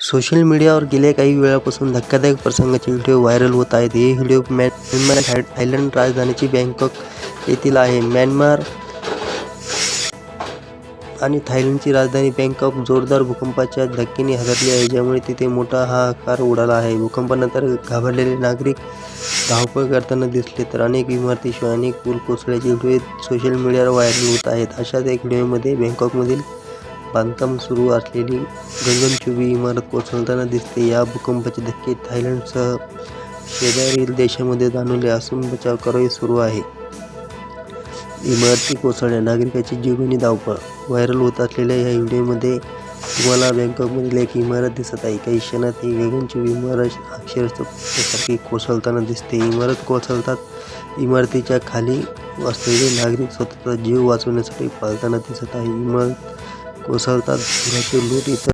Social मीडियावर गेल्या काही वेळापासून धक्कादायक प्रसंगाचे व्हिडिओ व्हायरल होत आहेत. हे व्हिडिओ म्यानमार थाय थायलंड राजधानीची बँकॉक येथील आहे. म्यानमार आणि थायलंडची राजधानी बँकॉक जोरदार भूकंपाच्या धक्क्याने हादरली आहे, ज्यामुळे तिथे मोठा हाहाकार उडाला आहे. भूकंपानंतर घाबरलेले नागरिक धावपळ करताना दिसले, तर अनेक इमारतीशिवाय अनेक पूल कोसळ्याचे व्हिडिओ सोशल मीडियावर व्हायरल होत आहेत. अशाच एक व्हिडिओमध्ये बँकॉकमधील बांधकाम सुरू असलेली गगनचुंबी इमारत कोसळताना दिसते. या भूकंपाचे धक्के थायलंडसह शेजारील देशांमध्ये जाणवले असून बचाव कारवाई सुरू आहे. इमारती कोसळल्या, नागरिकांची जीवघेणी धावपळ व्हायरल होत असलेल्या या व्हिडिओमध्ये तुम्हाला बँकॉकमधील एक इमारत दिसत आहे. काही क्षणात ही गगनचुंबी इमारत अक्षरशः कोसळताना दिसते. इमारत कोसळताच इमारतीच्या खाली असलेले नागरिक स्वतःचा जीव वाचवण्यासाठी पळताना दिसत आहेत. इमारत कोसळतात. धुराची लोट इतर